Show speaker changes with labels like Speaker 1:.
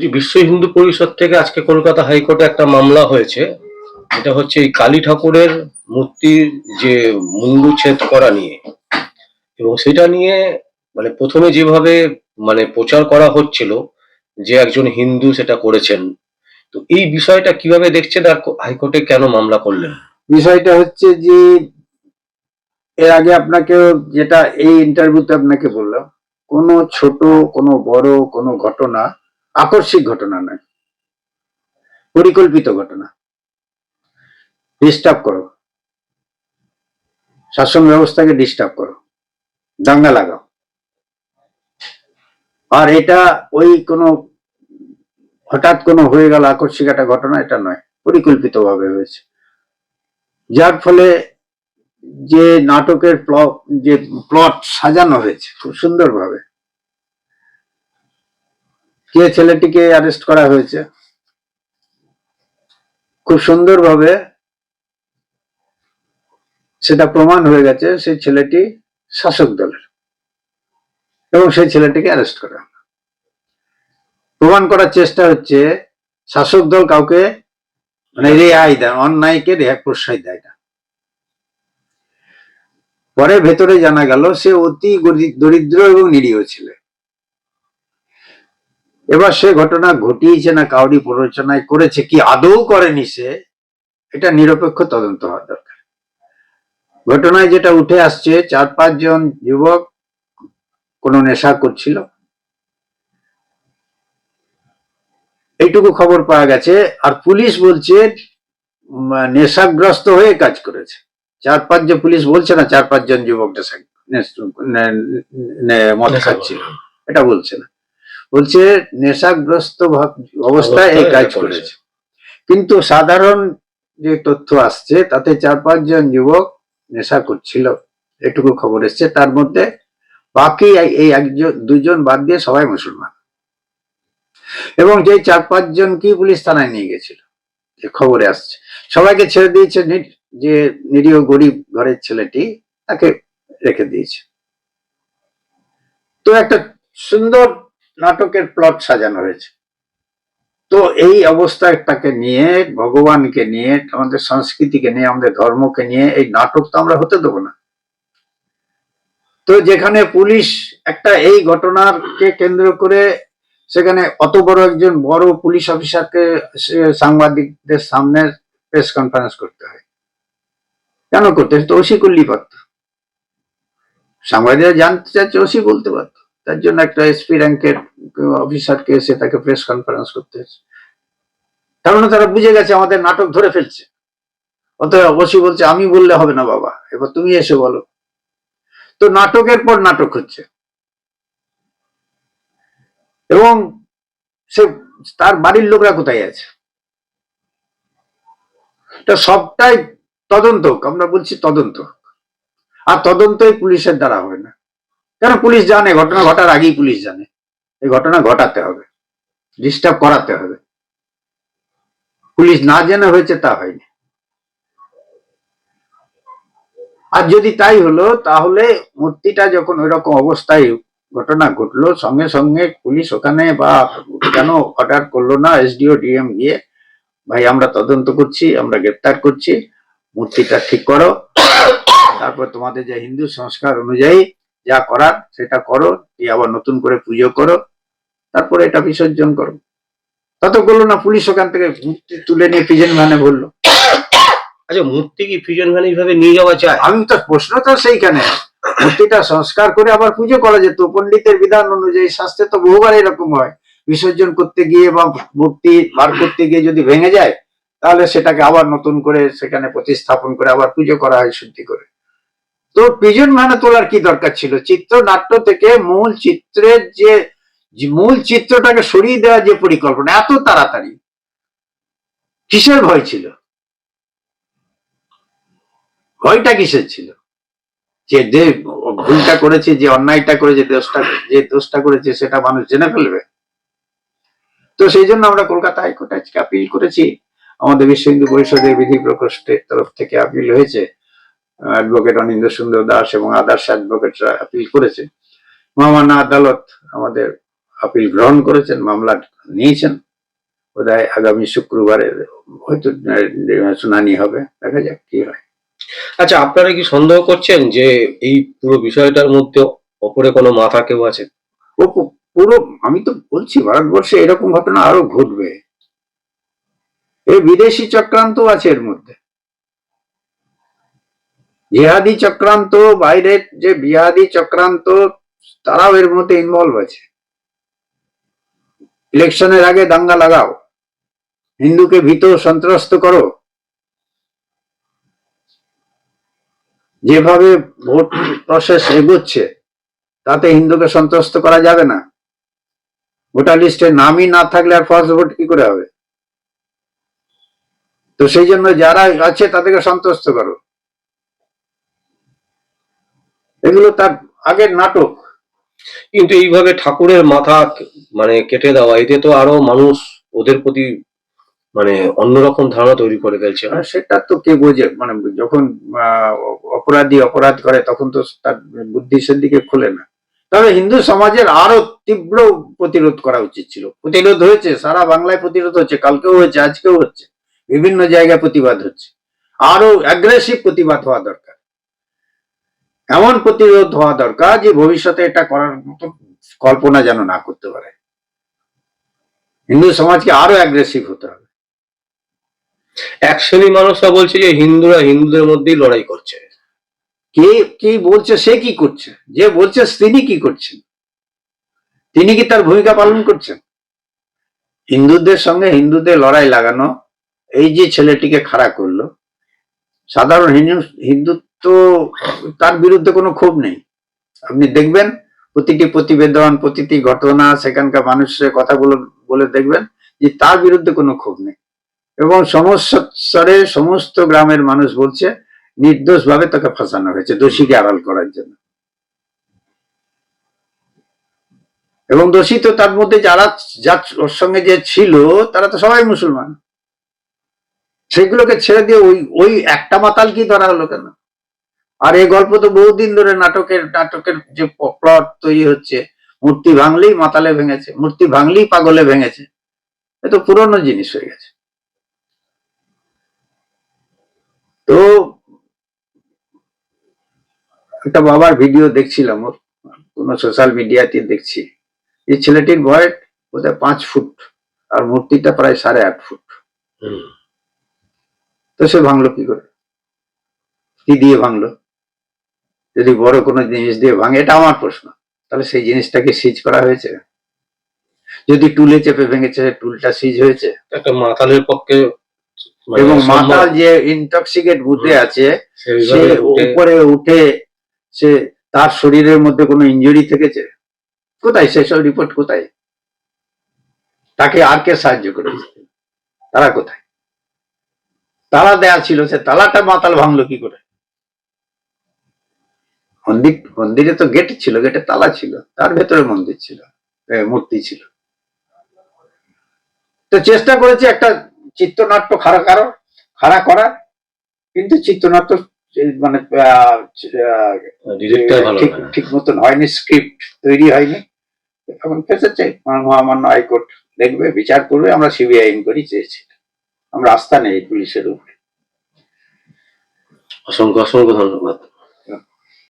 Speaker 1: বলছি বিশ্ব হিন্দু পরিষদ থেকে আজকে কলকাতা হাইকোর্টে একটা মামলা হয়েছে। এটা হচ্ছে এই কালী ঠাকুরের মূর্তির যে মুন্ডুচ্ছেদ করা নিয়ে। এবং সেটা নিয়ে মানে প্রথমে যেভাবে মানে প্রচার করা হচ্ছিল যে একজন হিন্দু সেটা করেছেন, তো এই বিষয়টা কীভাবে দেখছেন আর হাইকোর্টে কেন মামলা করলেন?
Speaker 2: বিষয়টা হচ্ছে যে এর আগে আপনাকে যেটা এই ইন্টারভিউতে আপনাকে বললাম, কোনো ছোট, কোনো বড় কোনো ঘটনা আকস্মিক ঘটনা নয়। পরিকল্পিত ঘটনা। ডিস্টার্ব করো। শাসন ব্যবস্থাকে ডিস্টার্ব করো। দাঙ্গা লাগাও। আর এটা ওই কোনো হঠাৎ কোনো হয়ে গেল আকস্মিক একটা ঘটনা, এটা নয়। পরিকল্পিতভাবে হয়েছে। যার ফলে যে নাটকের প্লট, যে প্লট সাজানো হয়েছে খুব সুন্দরভাবে কে ছেলেটিকে অ্যারেস্ট করা হয়েছে? খুব সুন্দরভাবে সেটা প্রমাণ হয়ে গেছে সেই ছেলেটি শাসক দলের এবং সেই ছেলেটিকে অ্যারেস্ট করা। প্রমাণ করার চেষ্টা হচ্ছে শাসক দল কাউকে মানে রেহাই দেয়, অন্যায়কে রেহাই, প্রশ্রয় দেয় না। পরে ভেতরে জানা গেল সে অতি দরিদ্র এবং নিরীহ ছেলে। এবার সে ঘটনা ঘটিয়েছে না কাউরি প্ররোচনায় করেছে কি আদৌ করেনি সে এটা নিরপেক্ষ তদন্ত হওয়া দরকার। ঘটনায় যেটা উঠে আসছে চার পাঁচজন যুবক কোনো নেশা করছিল। এইটুকু খবর পাওয়া গেছে আর পুলিশ বলছে নেশাগ্রস্ত হয়ে কাজ করেছে। চার পাঁচজন পুলিশ বলছে না চার পাঁচজন যুবক মদ খাচ্ছিল। এটা বলছে না। বলছে নেশাগ্রস্ত অবস্থায় এই কাজ
Speaker 1: করেছে।
Speaker 2: কিন্তু সাধারণ যে তথ্য আসছে তাতে চার পাঁচজন যুবক নেশা করছিল। এটুকু খবর এসছে। তার মধ্যে বাকি এই- একজন দুজন বাদ দিয়ে সবাই মুসলমান। এবং যে চার পাঁচজন কি পুলিশ থানায় নিয়ে গেছিল? খবরে আসছে। সবাইকে ছেড়ে দিয়েছে যে নিরীহ গরিব ঘরের ছেলেটি তাকে রেখে দিয়েছে। তো একটা সুন্দর নাটকের প্লট সাজানো হয়েছে। তো এই অবস্থাটাকে নিয়ে, ভগবানকে নিয়ে, আমাদের সংস্কৃতিকে নিয়ে, আমাদের ধর্মকে নিয়ে এই নাটক তো আমরা হতে দেবো না। তো যেখানে পুলিশ একটা এই ঘটনাকে কেন্দ্র করে, সেখানে অত বড় একজন বড় পুলিশ অফিসারকে সাংবাদিকদের সামনে প্রেস কনফারেন্স করতে হয়। কেন করতে তো ওসি করলেই পারত সাংবাদিকরা জানতে চাচ্ছে ওসি বলতে পারত তার জন্য একটা এসপি র্যাঙ্কের অফিসারকে এসে তাকে প্রেস কনফারেন্স করতে হয়েছে। কারণ তারা বুঝে গেছে আমাদের নাটক ধরে ফেলছে। অতএব অবশ্যই বলছে, আমি বললে হবে না বাবা, এবার তুমি এসে বলো। তো নাটকের পর নাটক হচ্ছে। এবং সে, তার বাড়ির লোকরা কোথায় আছে? সবটাই তদন্ত আমরা বলছি তদন্ত আর তদন্তই পুলিশের দ্বারা হবে না। কেন পুলিশ জানে? ঘটনা ঘটার আগেই পুলিশ জানে। এই ঘটনা ঘটাতে হবে। ডিস্টার্ব করাতে হবে। পুলিশ না জেনে হয়েছে তা হয়নি। আর যদি তাই হলো, তাহলে মূর্তিটা যখন ওই রকম অবস্থায় ঘটনা ঘটলো, সঙ্গে সঙ্গে পুলিশ ওখানে বা কেন অর্ডার করল না? এসডিও ডিএম গিয়ে, ভাই, আমরা তদন্ত করছি, আমরা গ্রেপ্তার করছি, মূর্তিটা ঠিক করো। তারপর তোমাদের যে হিন্দু সংস্কার অনুযায়ী যা করার সেটা করো দিয়ে আবার নতুন করে পুজো করো তারপরে এটা বিসর্জন করো। তত করল না পুলিশ ওখান থেকে মূর্তি তুলে নিয়ে পিজন ভ্যানে ভরলো
Speaker 1: আচ্ছা মূর্তি কি ফিউশন ভ্যান এইভাবে নিয়ে যাওয়া যায়?
Speaker 2: আমি তো প্রশ্ন তো সেইখানে। মূর্তিটা সংস্কার করে আবার পুজো করা যেত। পণ্ডিতের বিধান অনুযায়ী শাস্ত্রে তো বহুবার এরকম হয়। বিসর্জন করতে গিয়ে বা মূর্তি বার করতে গিয়ে যদি ভেঙে যায় তাহলে সেটাকে আবার নতুন করে সেখানে প্রতিস্থাপন করে আবার পুজো করা হয় শুদ্ধি করে। তো পিজন মানে তোলার কি দরকার ছিল? চিত্রনাট্য থেকে মূল চিত্রের যে মূল চিত্রটাকে সরিয়ে দেওয়ার যে পরিকল্পনা, এত তাড়াতাড়ি। কিসের ভয় ছিল? ভয়টা কিসের ছিল? যে যে ভুলটা করেছে, যে অন্যায়টা করেছে দোষটা, যে দোষটা করেছে, সেটা মানুষ জেনে ফেলবে। তো সেই জন্য আমরা কলকাতা হাইকোর্টে আজকে আপিল করেছি। আমাদের বিশ্ব হিন্দু পরিষদের বিধি প্রকোষ্ঠের তরফ থেকে আপিল হয়েছে। অ্যাডভোকেট অনিন্দ সুন্দর দাস এবং আদার্স অ্যাডভোকেটরা আপিল করেছে। মহামান্য আদালত আমাদের আপিল গ্রহণ করেছেন মামলা নিয়েছেন। বোধহয় আগামী শুক্রবারে হয়তো শুনানি হবে। দেখা যাক কি হয়।
Speaker 1: আচ্ছা আপনারা কি সন্দেহ করছেন যে এই পুরো বিষয়টার মধ্যে অপরে কোনো মাথা কেউ আছে?
Speaker 2: ও পুরো আমি তো বলছি ভারতবর্ষে এরকম ঘটনা আরও ঘটবে। এই বিদেশি চক্রান্ত আছে এর মধ্যে। জিহাদি চক্রান্ত বাইরের যে বিহাদি চক্রান্ত, তারাও এর মধ্যে ইনভলভ আছে। ইলেকশনের আগে দাঙ্গা লাগাও। হিন্দুকে ভীত সন্ত্রস্ত করো। যেভাবে ভোট প্রসেস এগোচ্ছে, তাতে হিন্দুকে সন্ত্রস্ত করা যাবে না। ভোটার লিস্টে নামই না থাকলে আর ফার্স্ট ভোট কি করে হবে? তো সেই জন্য যারা আছে, তাদেরকে সন্তুষ্ট করো। এগুলো তার আগের নাটক।
Speaker 1: কিন্তু এইভাবে ঠাকুরের মাথা মানে কেটে দেওয়া এতে তো আরও মানুষ ওদের প্রতি মানে অন্যরকম ধারণা তৈরি করে ফেলছে।
Speaker 2: সেটা তো কে বোঝে? মানে যখন অপরাধী অপরাধ করে তখন তো তার বুদ্ধি সেদিকে খোলে না। তবে হিন্দু সমাজের আরও তীব্র প্রতিরোধ করা উচিত ছিল। প্রতিরোধ হয়েছে সারা বাংলায় প্রতিরোধ হচ্ছে কালকেও হয়েছে আজকেও হচ্ছে বিভিন্ন জায়গায় প্রতিবাদ হচ্ছে। আরও অ্যাগ্রেসিভ প্রতিবাদ হওয়া দরকার। এমন প্রতিরোধ হওয়া দরকার যে ভবিষ্যতে এটা করার মতো কল্পনা যেন না করতে পারে। হিন্দু সমাজকে আরও অ্যাগ্রেসিভ হতে হবে।
Speaker 1: এক শ্রেণি মানুষরা বলছে যে হিন্দুরা হিন্দুদের মধ্যেই লড়াই করছে।
Speaker 2: কে কি বলছে সে কি করছে? যে বলছে তিনি কি করছেন? তিনি কি তার ভূমিকা পালন করছেন? হিন্দুদের সঙ্গে হিন্দুদের লড়াই লাগানো এই যে ছেলেটিকে খাড়া করল সাধারণ হিন্দু হিন্দুত্ব তার বিরুদ্ধে কোনো ক্ষোভ নেই। আপনি দেখবেন, প্রতিটি প্রতিবেদন, প্রতিটি ঘটনা, সেখানকার মানুষের কথাগুলো বলে দেখবেন যে তার বিরুদ্ধে কোনো ক্ষোভ নেই। এবং স্তরে সমস্ত গ্রামের মানুষ বলছে নির্দোষ ভাবে তাকে ফাঁসানো হয়েছে, দোষীকে আড়াল করার জন্য। এবং দোষী তো তার মধ্যে যারা, যা ওর সঙ্গে যে ছিল, তারা তো সবাই মুসলমান। সেগুলোকে ছেড়ে দিয়ে ওই ওই একটা মাতাল কি ধরা হলো কেন? আর এই গল্প তো বহুদিন ধরে নাটকের নাটকের যে প্লট তৈরি হচ্ছে মূর্তি ভাঙলেই মাতালে ভেঙেছে মূর্তি ভাঙলেই পাগলে ভেঙেছে। এ তো পুরনো জিনিস হয়ে গেছে। তো একটা বাবার ভিডিও দেখছিলাম ওর কোনো সোশ্যাল মিডিয়াতে দেখছি। এই ছেলেটির বয়স বোধহয় পাঁচ ফুট আর মূর্তিটা প্রায় সাড়ে আট ফুট। তো সে ভাঙলো কি করে? কি দিয়ে ভাঙলো? যদি বড় কোনো জিনিস দিয়ে ভাঙে এটা আমার প্রশ্ন। তাহলে সেই জিনিসটাকে সিজ করা হয়েছে? যদি টুলে চেপে ভেঙেছে টুলটা সিজ হয়েছে?
Speaker 1: একটা মাতালের পক্ষে মানে
Speaker 2: এবং। মাতাল যে ইনটক্সিকেট বুদ্ধে আছে
Speaker 1: সে
Speaker 2: উপরে উঠে সে তার শরীরের মধ্যে কোনো ইনজুরি থেকেছে? কোথায়? সেসব রিপোর্ট কোথায়? তাকে আর কে সাহায্য করেছে? তারা কোথায়? তালা দেয়া ছিল সে তালাটা মাতাল ভাঙলো কি করে? মন্দির মন্দিরে তো গেট ছিল গেটে তালা ছিল তার ভেতরে মন্দির ছিল মূর্তি ছিল। তো চেষ্টা করেছি একটা চিত্রনাট্য খাড়া কারও খাড়া করার কিন্তু চিত্রনাট্য মানে ঠিক মতন হয়নি স্ক্রিপ্ট তৈরি হয়নি। এখন ফেসেছে মহামান্য হাইকোর্ট দেখবে বিচার করবে আমরা সিবিআই ইনকোয়ারি চেয়েছি। আমরা আস্থা নেই পুলিশের উপরে।
Speaker 1: অসংখ্য অসংখ্য ধন্যবাদ।